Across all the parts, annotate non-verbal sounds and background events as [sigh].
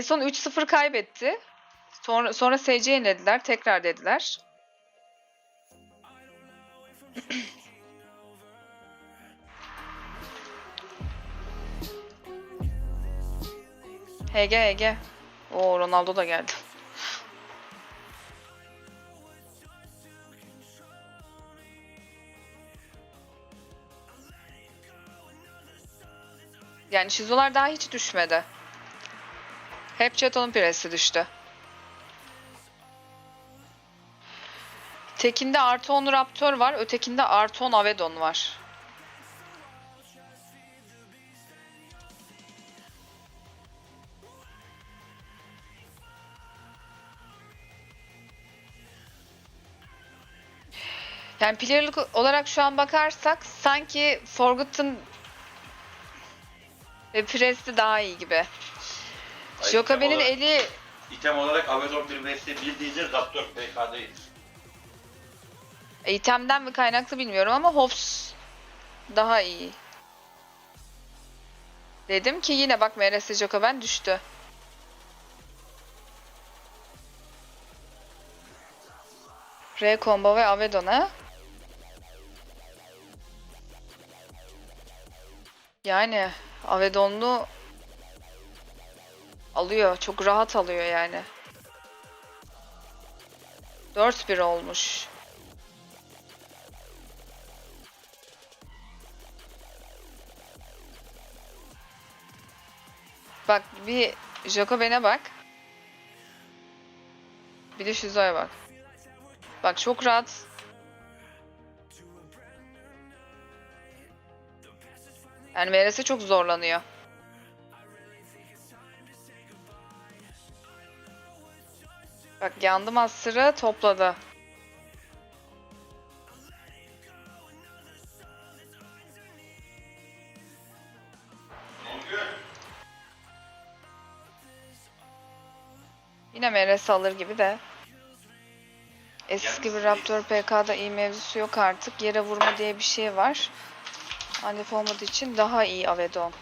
En son 3-0 kaybetti. Sonra, sonra SC yenilediler. Tekrar dediler. [clears throat] Hege Hege. Oo Ronaldo da geldi. Yani şizolar daha hiç düşmedi. Hep Çeto'nun presi düştü. Tekinde artı 10 Raptor var. Ötekinde artı 10 Avedon var. Yani player'lık olarak şu an bakarsak sanki Forgotten ve Presti daha iyi gibi. Olarak- eli İtem olarak Amazon 1 vs 1 değildir, Raptor PK değil. itemden mi kaynaklı bilmiyorum ama Hobbs daha iyi. Dedim ki yine bak MRS Jokaben düştü. R combo ve Avedon'a. Yani Avedonlu alıyor. Çok rahat alıyor yani. 4-1 olmuş. Bak bir Jacoben'e bak. Bir de Shizo'ya bak. Bak çok rahat. Yani Meres'e çok zorlanıyor. Bak yandı Master'ı topladı. Yine Meres alır gibi de. Eski bir Raptor PK'da iyi mevzusu yok artık. Yere vurma diye bir şey var. Anif olmadığı için daha iyi Avedon.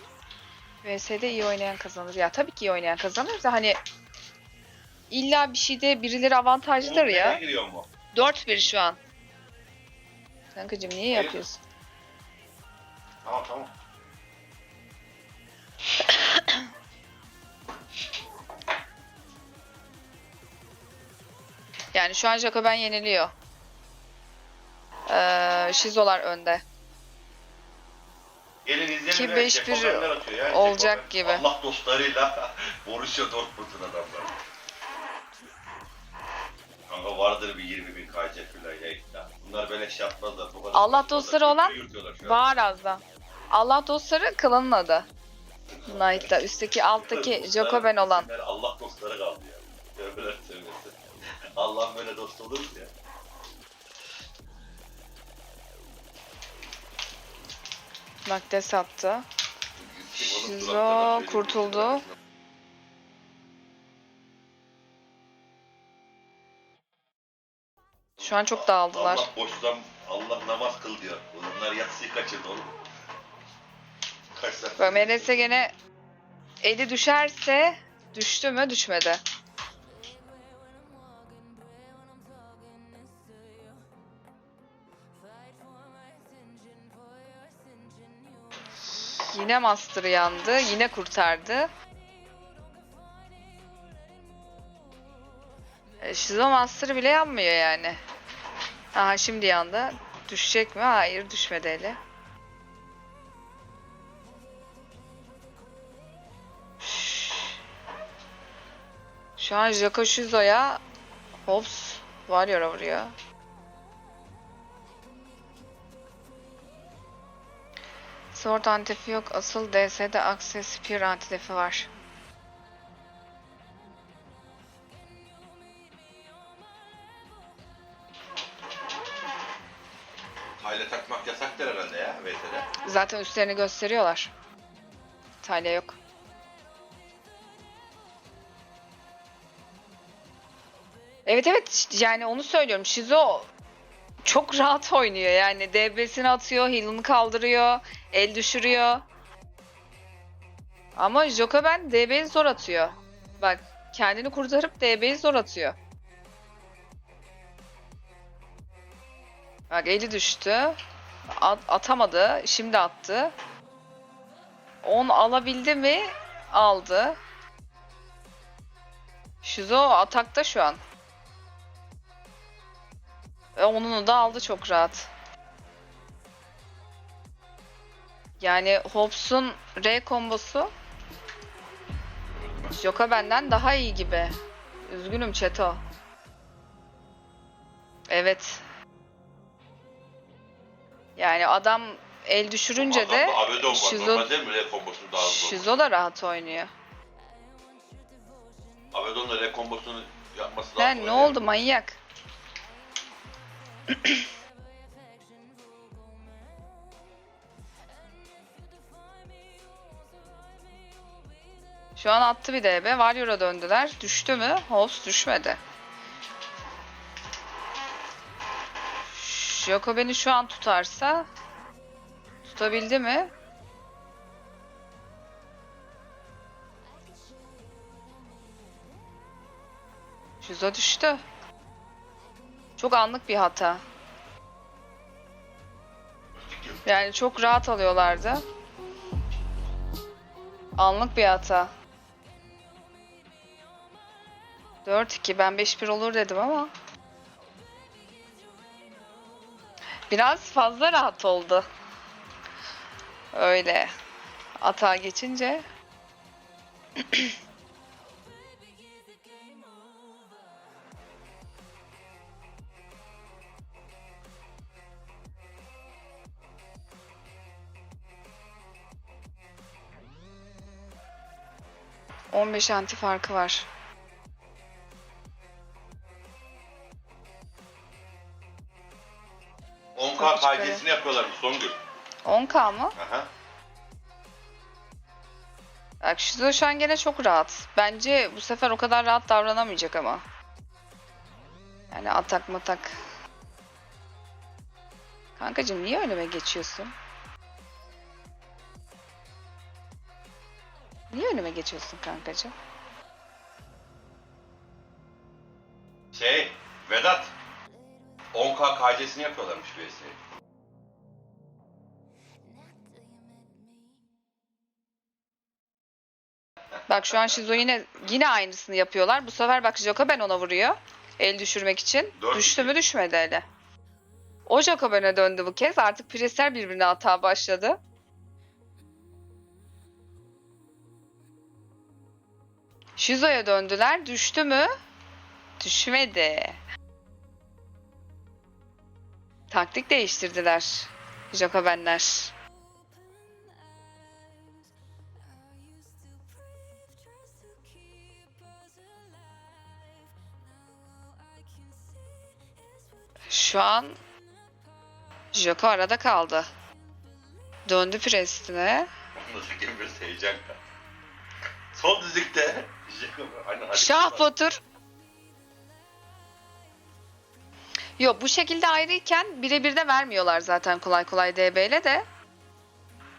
VS'de iyi oynayan kazanır. Ya tabii ki iyi oynayan kazanır da hani illa bir şeyde birileri avantajlıdır ya. nereye giriyor mu? 4-1 şu an. Kankacım niye Hayır. yapıyorsun? Tamam tamam. [coughs] Yani şu an Jacoben yeniliyor. Ee, Şizolar önde. Gelin izleyelim. Ki ya, 5-1 Jacobenler atıyor ya, olacak Jacoben. gibi. Allah dostlarıyla [laughs] Borussia Dortmund'un adamları. Kanka vardır bir 20 bin KC falan ya ikna. Bunlar böyle şey yapmazlar. Bu kadar Allah dostları olan. Var az da. Allah dostları klanın adı. Knight'ta. Üstteki alttaki Jacoben olan. Allah dostları kaldı ya. Tövbeler tövbesi. Allah böyle dost olur mu ya? Bak des attı. Oğlum, Şizo kurtuldu. Şu an çok dağıldılar. Allah boştan Allah namaz kıl diyor. Bunlar yatsıyı kaçırdı oğlum. Kaç saat? Bak gene eli düşerse düştü mü düşmedi. Yine Master yandı. Yine kurtardı. E, Shizo Master bile yanmıyor yani. Aha şimdi yandı. Düşecek mi? Hayır düşmedi eli. Şu an Joko Shizo'ya Hobbs Warrior'a vuruyor. Sword antifi yok. Asıl DS'de Access Spear antidefi var. Zaten üstlerini gösteriyorlar. İtalya yok. Evet evet yani onu söylüyorum. Shizo çok rahat oynuyor yani. DB'sini atıyor, heal'ını kaldırıyor, el düşürüyor. Ama Jokoben DB'yi zor atıyor. Bak kendini kurtarıp DB'yi zor atıyor. Bak eli düştü. At- atamadı. Şimdi attı. 10 alabildi mi? Aldı. Şizo atakta şu an. Ve onunu da aldı çok rahat. Yani Hobbs'un R kombosu Joka benden daha iyi gibi. Üzgünüm Çeto. Evet. Yani adam el düşürünce de Adamda Avedon var. Şizo, Normalde mi daha? Şizo da rahat oynuyor. Avedon'la R kombosunu yapması Lan lazım. ne oldu manyak? Şu an attı bir DB. Warrior'a döndüler. Düştü mü? Hobbs düşmedi. Joko beni şu an tutarsa tutabildi mi? Şizo düştü. Çok anlık bir hata. Yani çok rahat alıyorlardı. Anlık bir hata. 4-2 ben 5-1 olur dedim ama. Biraz fazla rahat oldu. Öyle. Hata geçince. [clears throat] ...15 anti farkı var. 10K Tabii çıkarıyor. KC'sini yapıyorlarmış Songül. 10k mı? Aha. Bak Şizo şu an gene çok rahat. Bence bu sefer o kadar rahat davranamayacak ama. Yani atak matak. Kankacığım niye önüme geçiyorsun? Niye önüme geçiyorsun kankacığım? Şey, Vedat. 10K KC'sini yapıyorlarmış VS'ye. Bak şu an Şizo yine yine aynısını yapıyorlar. Bu sefer bak Joka ona vuruyor. El düşürmek için. Dört Düştü mü düşmedi hele. O Joka döndü bu kez. Artık presler birbirine hata başladı. Shizo'ya döndüler. Düştü mü? Düşmedi. Taktik değiştirdiler. Jacobenler. Şu an Joko arada kaldı. Döndü Preston'e. Nasıl bir heyecan ka. Son düzlükte. Şah. Batur. Yok bu şekilde ayrıyken birebir de vermiyorlar zaten kolay kolay DB ile de.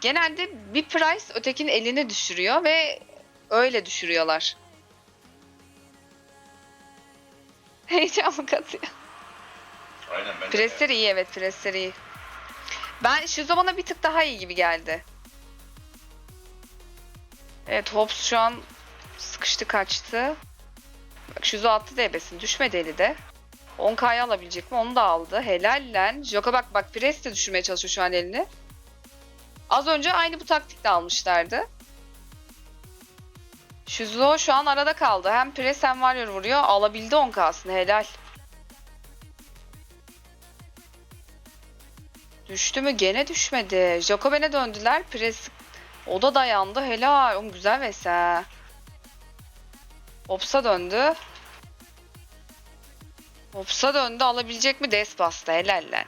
Genelde bir price ötekinin elini düşürüyor ve öyle düşürüyorlar. [laughs] Heyecan mı katıyor? Aynen ben de. Presler iyi evet presler iyi. Ben şu zamana bir tık daha iyi gibi geldi. Evet Hobbs şu an sıkıştı kaçtı. Bak Şuzo attı DB'sini düşmedi eli de. 10K'yı alabilecek mi? Onu da aldı. Helal lan. Joka bak bak pres de düşürmeye çalışıyor şu an elini. Az önce aynı bu taktikle almışlardı. Şuzo şu an arada kaldı. Hem pres hem warrior vuruyor. Alabildi 10K'sını helal. Düştü mü? Gene düşmedi. Jacoben'e döndüler. Pres o da dayandı. Helal. Oğlum güzel vs. Ops'a döndü. Ops'a döndü. Alabilecek mi? Des bastı. Helal lan.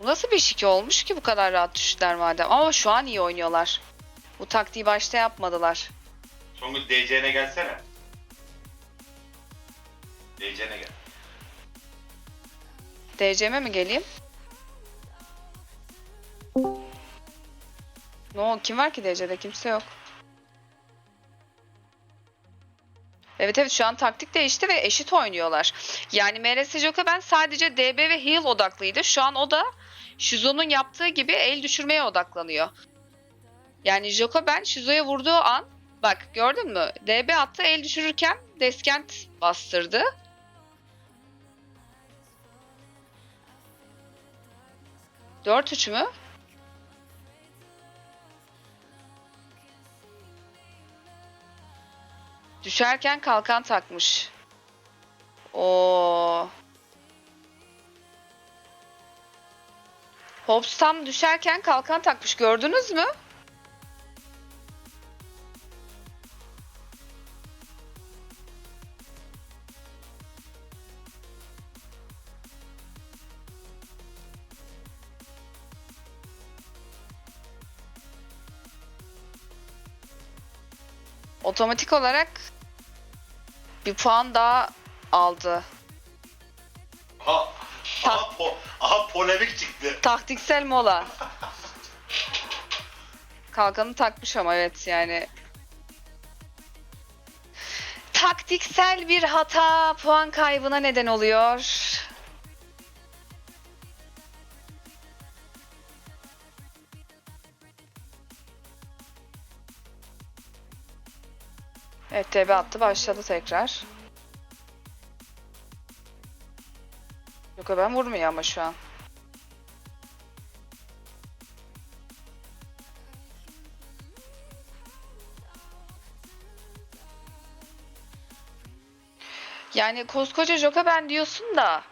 Bu nasıl bir şike olmuş ki bu kadar rahat düştüler madem. Ama şu an iyi oynuyorlar. Bu taktiği başta yapmadılar. Songül DC'ne gelsene. DC'ne gel. DC'me mi geleyim? Oldu? Kim var ki DC'de? Kimse yok. Evet evet şu an taktik değişti ve eşit oynuyorlar. Yani MRS Jokaben sadece DB ve heal odaklıydı. Şu an o da Shizo'nun yaptığı gibi el düşürmeye odaklanıyor. Yani Jokaben Shizo'ya vurduğu an bak gördün mü? DB attı el düşürürken Deskent bastırdı. Dört üç mü? Düşerken kalkan takmış. O. Hobbs tam düşerken kalkan takmış. Gördünüz mü? Otomatik olarak bir puan daha aldı. Aha, aha, po, aha polemik çıktı. Taktiksel mola. Kalkanı takmış ama evet yani. Taktiksel bir hata puan kaybına neden oluyor. Evet TB attı başladı tekrar. Yok ben vurmuyor ama şu an. Yani koskoca Joka ben diyorsun da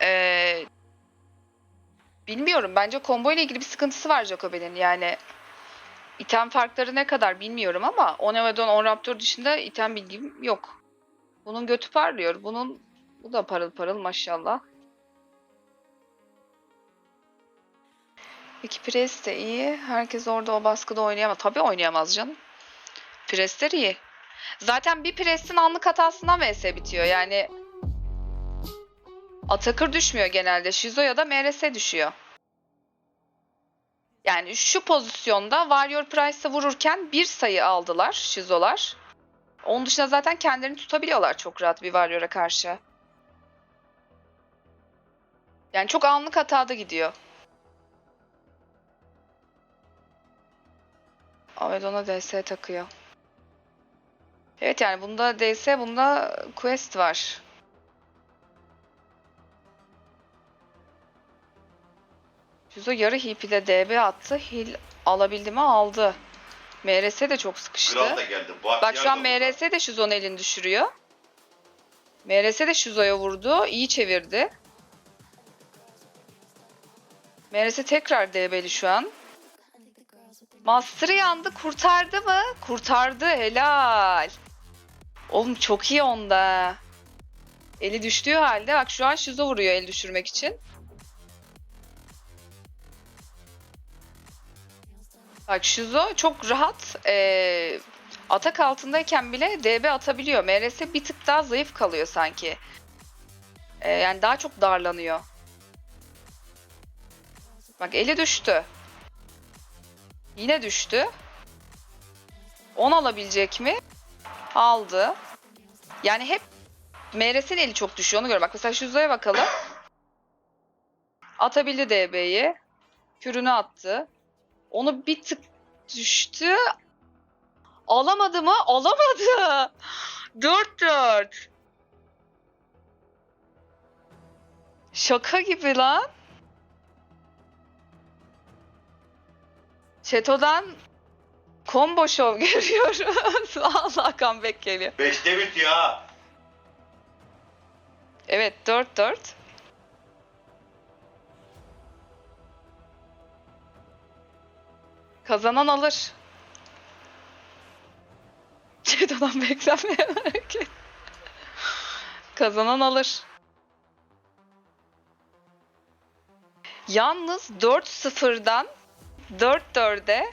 eee, bilmiyorum bence combo ile ilgili bir sıkıntısı var Jokoben'in yani item farkları ne kadar bilmiyorum ama Onevedon, Onraptor dışında item bilgim yok. Bunun götü parlıyor. Bunun bu da parıl parıl maşallah. Peki Pires de iyi. Herkes orada o baskıda oynayamaz. Tabii oynayamaz canım. Presler iyi. Zaten bir presin anlık hatasından vs bitiyor. Yani Atakır düşmüyor genelde. Shizo ya da MRS düşüyor. Yani şu pozisyonda Warrior Price'a vururken bir sayı aldılar Shizo'lar. Onun dışında zaten kendilerini tutabiliyorlar çok rahat bir Warrior'a karşı. Yani çok anlık hatada gidiyor. Avedon'a DS takıyor. Evet yani bunda DS, bunda Quest var. Juzo yarı hippide DB attı. Heal alabildi mi? Aldı. MRS de çok sıkıştı. Kral da geldi. Bahtiyar Bak şu an. MRS de Shuzo'nun elini düşürüyor. MRS de Shuzo'ya vurdu. İyi çevirdi. MRS tekrar DB'li şu an. Master yandı. Kurtardı mı? Kurtardı. Helal. Oğlum çok iyi onda. Eli düştüğü halde bak şu an Shuzo vuruyor el düşürmek için. Bak Shuzo çok rahat eee, atak altındayken bile DB atabiliyor. MRS bir tık daha zayıf kalıyor sanki. Eee, yani daha çok darlanıyor. Bak eli düştü. Yine düştü. 10 alabilecek mi? Aldı. Yani hep MRS'in eli çok düşüyor onu göre. Bak mesela Shuzo'ya bakalım. Atabildi DB'yi. Kürünü attı. Onu bir tık düştü. Alamadı mı? Alamadı. [laughs] 4-4. Şaka gibi lan. Çeto'dan combo show [laughs] görüyoruz. [laughs] Vallahi comeback geliyor. Beşte bitiyor ha. Evet 4-4. Kazanan alır. Çeto'dan [laughs] beklenmeyen hareket. Kazanan alır. Yalnız 4-0'dan 4-4'e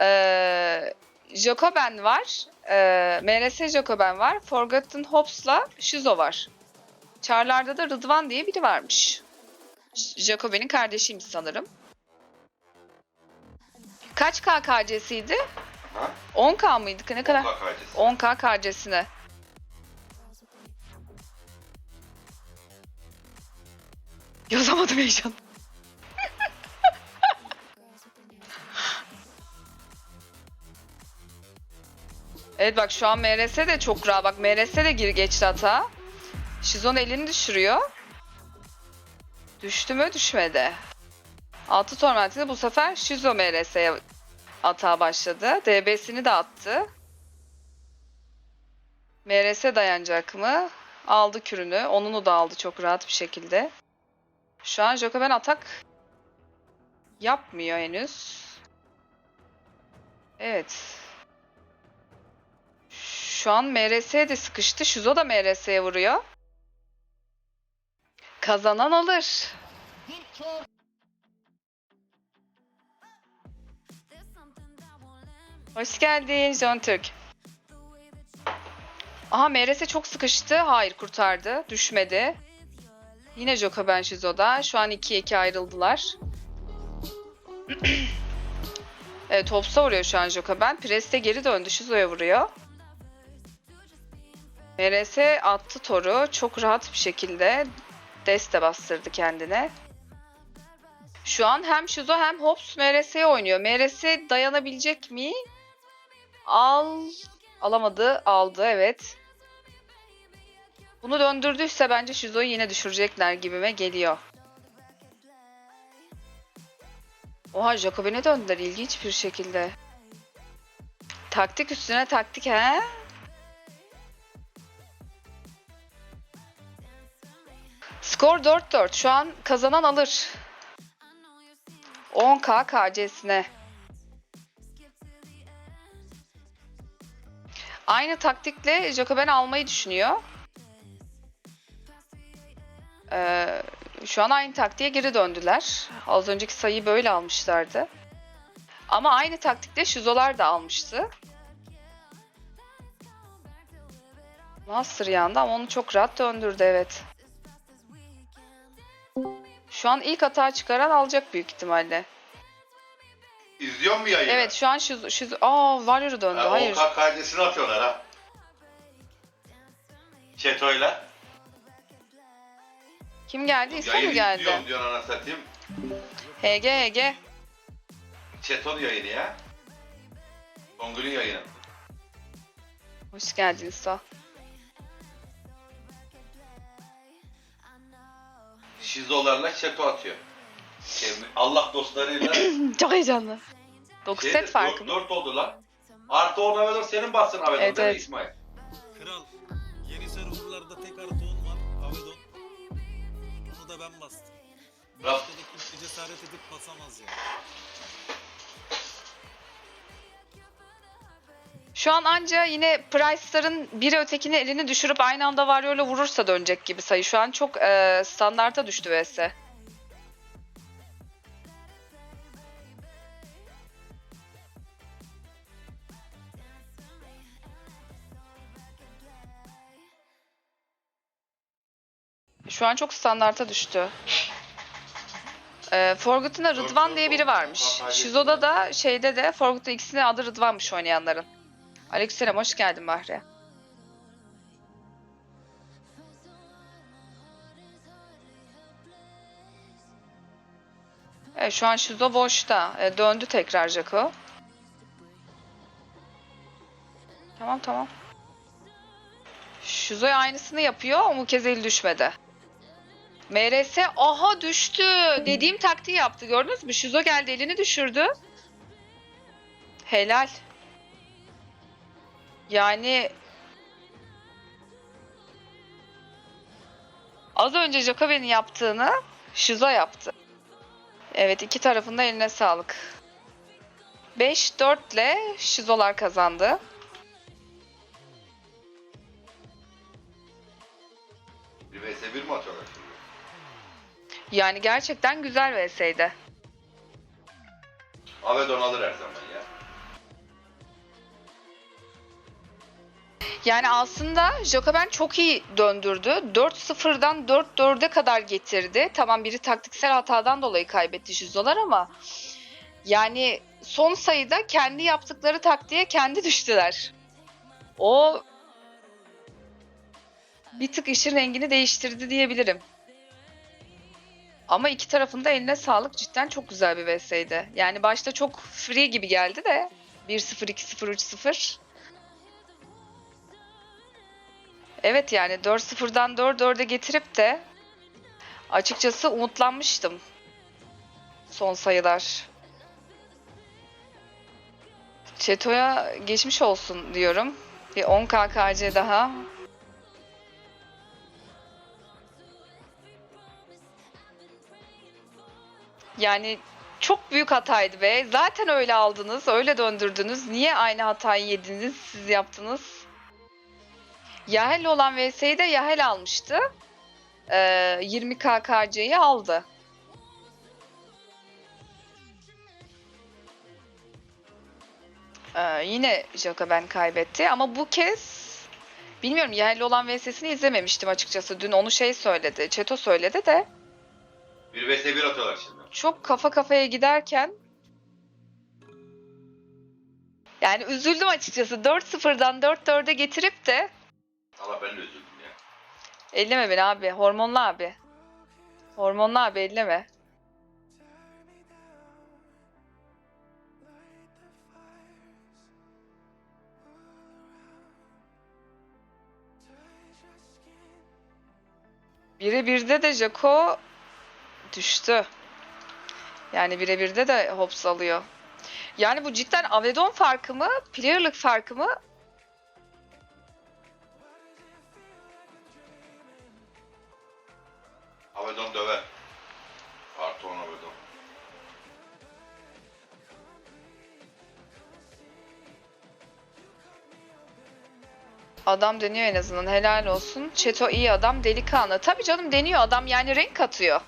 eee Jokoben var. Eee MRS Jokoben var. Forgotten Hops'la Shizo var. Char'larda da Rıdvan diye biri varmış. Jacoben'in kardeşiymiş sanırım. Kaç KKC'siydi? Ha? 10k mıydı? Ne kadar? Bak acısı. 10k karcesine. Yazamadım heyecan. [laughs] evet bak şu an MRS de çok rahat. Bak MRS de gir geçti hata. Şizon elini düşürüyor. Düştü mü? Düşmedi. Altı tormentinde bu sefer Shizo MRS'ye atağa başladı. DB'sini de attı. MRS dayanacak mı? Aldı kürünü. Onunu da aldı çok rahat bir şekilde. Şu an Jokoben atak yapmıyor henüz. Evet. Şu an MRS de sıkıştı. Shuzo da MRS'ye vuruyor. Kazanan alır. Hoş geldin John Türk. Aha MRS çok sıkıştı. Hayır kurtardı. Düşmedi. Yine Jokoben Shizo'da. Şu an 2'ye 2 ayrıldılar. [clears throat] evet Tops'a vuruyor şu an Jokoben. Preste geri döndü. Shizo'ya vuruyor. MRS attı Tor'u. Çok rahat bir şekilde deste bastırdı kendine. Şu an hem Shizo hem Hobbs MRS'ye oynuyor. MRS dayanabilecek mi? Al alamadı, aldı evet. Bunu döndürdüyse bence Shizo'yu yine düşürecekler gibime geliyor. Oha Jacobin'e döndüler ilginç bir şekilde. Taktik üstüne taktik he? Skor 4-4. Şu an kazanan alır. 10k KC'sine. Aynı taktikle Jacoben almayı düşünüyor. Ee, şu an aynı taktiğe geri döndüler. Az önceki sayıyı böyle almışlardı. Ama aynı taktikle Şizolar da almıştı. Master yandı ama onu çok rahat döndürdü evet. Şu an ilk hata çıkaran alacak büyük ihtimalle. İzliyor mu yayını? Evet şu an Şizo... Şizo... Aa Warrior'u döndü. Ha, Hayır. O KKC'sini atıyorlar ha. Çeto'yla. Kim geldi? İsa Yayını mı geldi? izliyorum diyor ana satayım. HG HG. Çeto'nun yayını ya. Kongül'ün yayını. Hoş geldin İsa. Şizolarla Çeto atıyor. Şey, Allah dostlarıyla. [coughs] Çok heyecanlı. 9 Şeyde, set farkı. 4, oldu lan. Artı 10 Avedon senin bassın Avedon Evet, değil evet. İsmail? Kral, yeni serverlarda tek artı 10 var, Avedon. Onu da ben bastım. Raf- kimse cesaret edip basamaz yani. Şu an anca yine Price'ların biri ötekini elini düşürüp aynı anda Warrior'la vurursa dönecek gibi sayı. Şu an çok e, standarta düştü vs. Şu an çok standarta düştü. E, Forgotten'da Rıdvan diye biri varmış. Shizo'da da şeyde de Forgotten ikisinin adı Rıdvan'mış oynayanların. Aleykümselam hoş geldin Bahri. Evet şu an Shizo boşta. E, döndü tekrar Jaco. Tamam tamam. Shizo'ya aynısını yapıyor ama bu kez eli düşmedi. MRS aha düştü. Dediğim taktiği yaptı gördünüz mü? Shizo geldi elini düşürdü. Helal. Yani az önce Jacoben'in yaptığını Shizo yaptı. Evet iki tarafında eline sağlık. 5-4 ile Shizolar kazandı. Bir vs 1 mi atıyorlar şimdi? Yani gerçekten güzel vs'ydi. Avedon alır her zaman ya. Yani aslında Jacoben çok iyi döndürdü. 4-0'dan 4-4'e kadar getirdi. Tamam biri taktiksel hatadan dolayı kaybetti Shizolar ama yani son sayıda kendi yaptıkları taktiğe kendi [laughs] düştüler. O bir tık işin rengini değiştirdi diyebilirim. Ama iki tarafın da eline sağlık. Cidden çok güzel bir VS'ydi. Yani başta çok free gibi geldi de 1-0, 2-0, 3-0. Evet yani 4-0'dan 4-4'e getirip de açıkçası umutlanmıştım. Son sayılar. Çeto'ya geçmiş olsun diyorum. Bir 10 KKC daha. Yani çok büyük hataydı be. Zaten öyle aldınız, öyle döndürdünüz. Niye aynı hatayı yediniz, siz yaptınız? Yahel olan VS'yi de Yahel almıştı. Ee, 20 KKC'yi aldı. Ee, yine Jacoben kaybetti ama bu kez bilmiyorum Yahel'le olan VS'sini izlememiştim açıkçası. Dün onu şey söyledi, Çeto söyledi de Bir vs 1 atıyorlar şimdi. çok kafa kafaya giderken yani üzüldüm açıkçası. 4-0'dan 4-4'e getirip de Allah ben de üzüldüm ya. elleme beni abi. Hormonlu abi. Hormonlu abi elleme. Bire birde de Jaco düştü. Yani birebirde de hops alıyor. Yani bu cidden Avedon farkı mı? Player'lık farkı mı? Avedon döver. Artı 10 Avedon. Adam deniyor en azından helal olsun. Çeto iyi adam delikanlı. Tabii canım deniyor adam yani renk katıyor.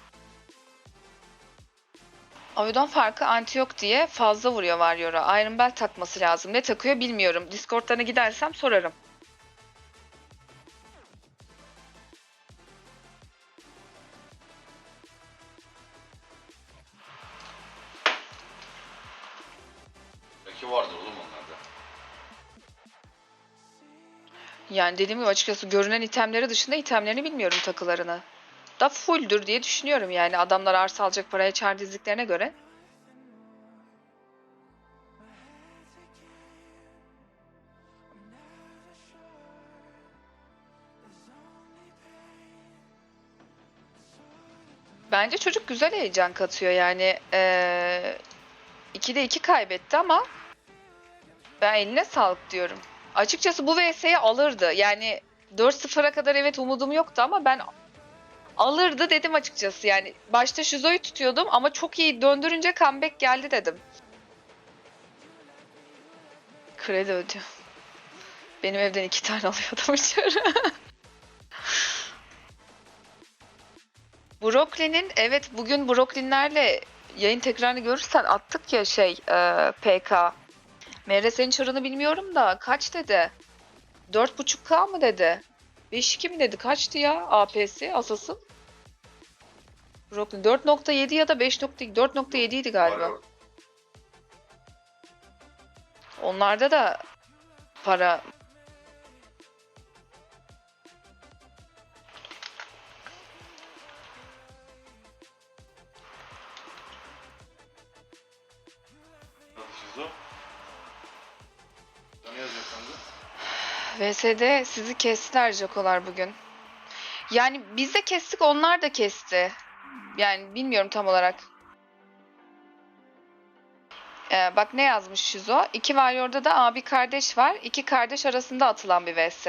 Avedon farkı anti yok diye fazla vuruyor Warrior'a. Iron Bell takması lazım. Ne takıyor bilmiyorum. Discord'larına gidersem sorarım. Yani dediğim gibi açıkçası görünen itemleri dışında itemlerini bilmiyorum takılarını. Da fulldür diye düşünüyorum yani adamlar arsa alacak paraya çar dizdiklerine göre. Bence çocuk güzel heyecan katıyor yani. Ee, 2'de 2 kaybetti ama ben eline sağlık diyorum. Açıkçası bu VS'yi alırdı. Yani 4-0'a kadar evet umudum yoktu ama ben alırdı dedim açıkçası. Yani başta Şizo'yu tutuyordum ama çok iyi döndürünce comeback geldi dedim. Kredi ödüyor. Benim evden iki tane [laughs] alıyordum içeri. Brooklyn'in evet bugün Brooklyn'lerle yayın tekrarını görürsen attık ya şey e, PK. MRS'nin çarını bilmiyorum da kaç dedi? 4.5K mı dedi? 5.2 mi dedi? Kaçtı ya AP'si asası? Brooklyn 4.7 ya da 5.2 4.7 idi galiba. Onlarda da para VS'de sizi kestiler Jacolar bugün. Yani biz de kestik onlar da kesti. Yani bilmiyorum tam olarak. Ee, bak ne yazmış Şizo. İki Warrior'da da abi kardeş var. İki kardeş arasında atılan bir VS.